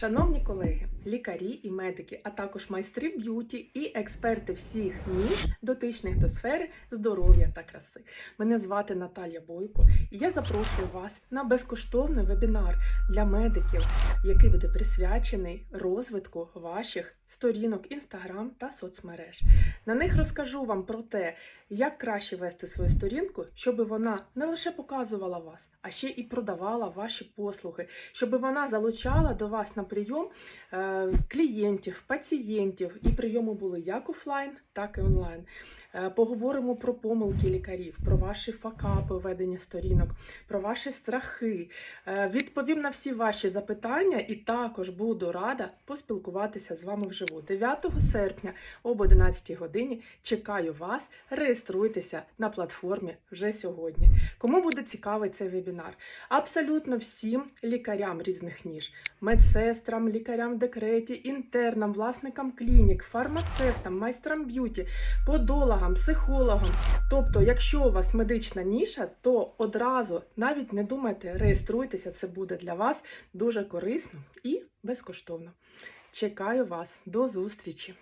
Шановні колеги, лікарі і медики, а також майстри б'юті і експерти всіх ніж, дотичних до сфери здоров'я та краси. Мене звати Наталія Бойко, і я запрошую вас на безкоштовний вебінар для медиків, який буде присвячений розвитку ваших сторінок Instagram та соцмереж. На них розкажу вам про те, як краще вести свою сторінку, щоб вона не лише показувала вас, а ще і продавала ваші послуги, щоб вона залучала до вас на прийом е, клієнтів, пацієнтів, і прийоми були як офлайн, так і онлайн. Е, Поговоримо про помилки лікарів, про ваші факапи ведення сторінок, про ваші страхи. Е, Відповім на всі ваші запитання і також буду рада поспілкуватися з вами вживу. 9 серпня об 11 годині чекаю вас. Реєструйтеся на платформі вже сьогодні. Кому буде цікавий цей вебінар? Абсолютно всім лікарям різних ніж, медсестрам, лікарям в декреті, інтернам, власникам клінік, фармацевтам, майстрам б'юті, подологам, психологам. Тобто, якщо у вас медична ніша, то одразу навіть не думайте, реєструйтеся, це буде для вас дуже корисно і безкоштовно. Чекаю вас до зустрічі!